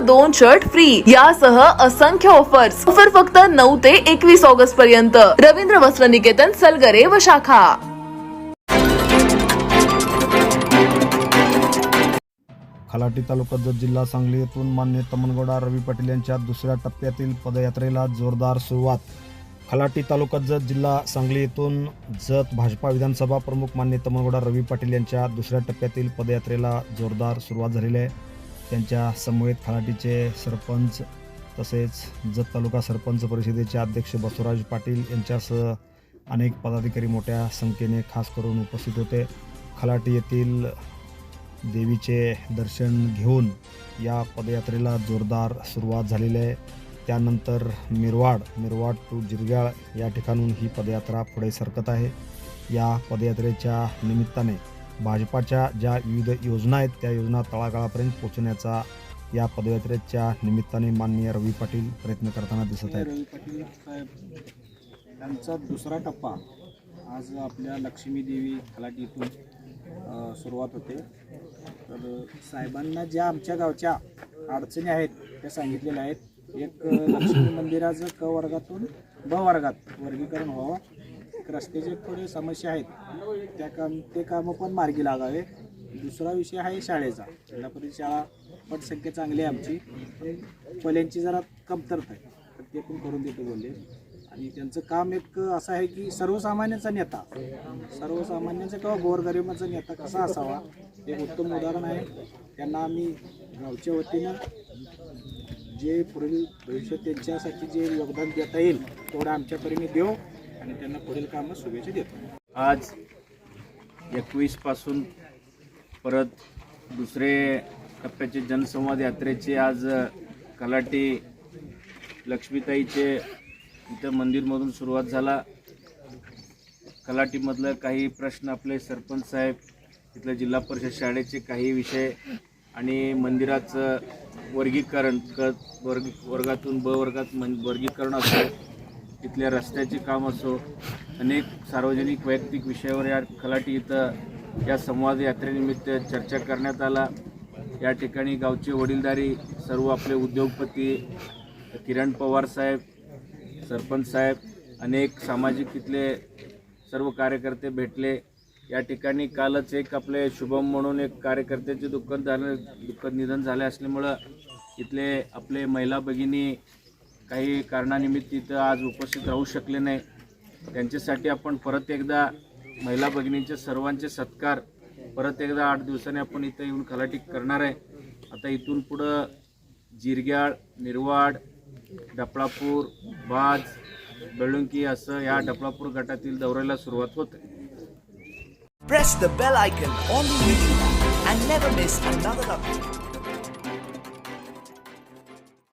दोन shirt free यासह असंख्य ऑफर्स ऑफर फक्त नऊ ते एकवीस ऑगस्ट पर्यंत. रवींद्र वस्त्र निकेतन सलगरे व शाखा. खलाटी तालुका जत जिल्हा सांगली येथून मान्य तमनगौडा रवी पाटील यांच्या दुसऱ्या टप्प्यातील पदयात्रेला जोरदार सुरुवात. खलाटी तालुका जत जिल्हा सांगली येथून जत भाजपा विधानसभा प्रमुख मान्य तमनगौडा रवी पाटील यांच्या दुसऱ्या टप्प्यातील पदयात्रेला जोरदार सुरुवात झालेली आहे. त्यांच्या समवेत खलाटीचे सरपंच तसेच जत तालुका सरपंच परिषदेचे अध्यक्ष बसवराज पाटील यांच्यासह अनेक पदाधिकारी मोठ्या संख्येने खास करून उपस्थित होते. खलाटी येथील देवीचे दर्शन घेऊन या पदयात्रेला जोरदार सुरुवात झालेली आहे. त्यानंतर मिरवाड मिरवाड टू जिरग्याळ या ठिकाणून ही पदयात्रा पुढे सरकत आहे. या पदयात्रेच्या निमित्ताने भाजपाच्या ज्या विविध योजना आहेत त्या योजना तळागाळापर्यंत पोहोचण्याचा या पदयात्रेच्या निमित्ताने माननीय रवी पाटील प्रयत्न करताना दिसत आहेत. रवी पाटील साहेब यांचा दुसरा टप्पा आज आपल्या लक्ष्मी देवी खलाटी इथून सुरुवात होते. तर साहेबांना ज्या आमच्या गावच्या अडचणी आहेत त्या सांगितलेल्या आहेत. एक लक्ष्मी मंदिराचं क वर्गातून ब वर्गात वर्गीकरण व्हावं. रस्त्याचे थोडे समस्या आहेत त्या काम ते कामं पण मार्गी लागावे. दुसरा विषय आहे शाळेचा. जिल्हा परिषद शाळा पटसंख्या चांगली आहे आमची. पण जरा कमतरता आहे. तर ते पण करून देतो बोलले. आणि त्यांचं काम एक असं आहे की सर्वसामान्यांचा नेता सर्वसामान्यांचा किंवा गोरगरिबाचा नेता कसा असावा? हे उत्तम उदाहरण आहे. त्यांना आम्ही गावच्या वतीनं जे पुढील भविष्य त्यांच्यासाठी जे योगदान देता येईल तेवढं आमच्या परीने देऊ. आणि त्यांना पुढील कामं शुभेच्छा देतो. आज एकवीसपासून परत दुसरे टप्प्याचे जनसंवाद यात्रेचे आज कलाटी लक्ष्मीताईचे इथं मंदिरमधून सुरुवात झाला. कलाटीमधलं काही प्रश्न आपले सरपंच साहेब इथलं जिल्हा परिषद शाळेचे काही विषय आणि मंदिराचं वर्गीकरण क वर्ग वर्गातून ब वर्गात मन वर्गीकरण असतं. इथल्या रस्त्याचे काम असो अनेक सार्वजनिक वैयक्तिक विषयावर या खलाटी इथं या संवाद यात्रेनिमित्त चर्चा करण्यात आला. या ठिकाणी गावचे वडीलधारी सर्व आपले उद्योगपती किरण पवार साहेब सरपंच साहेब अनेक सामाजिक तिथले सर्व कार्यकर्ते भेटले. या ठिकाणी कालच एक आपले शुभम म्हणून एक कार्यकर्त्याचे दुःखद झालं दुःखद निधन झाले असल्यामुळं इथले आपले महिला भगिनी काही कारणानिमित्त इथं आज उपस्थित राहू शकले नाही. त्यांच्यासाठी आपण परत एकदा महिला भगिनींचे सर्वांचे सत्कार परत एकदा आठ दिवसांनी आपण इथं येऊन खलाटी करणार आहे. आता इथून पुढं जिरग्याळ निर्वाड डपळापूर बाज बेळुंकी असं या डपळापूर गटातील दौऱ्याला सुरुवात होते. Press the bell icon on the YouTube and never miss another update.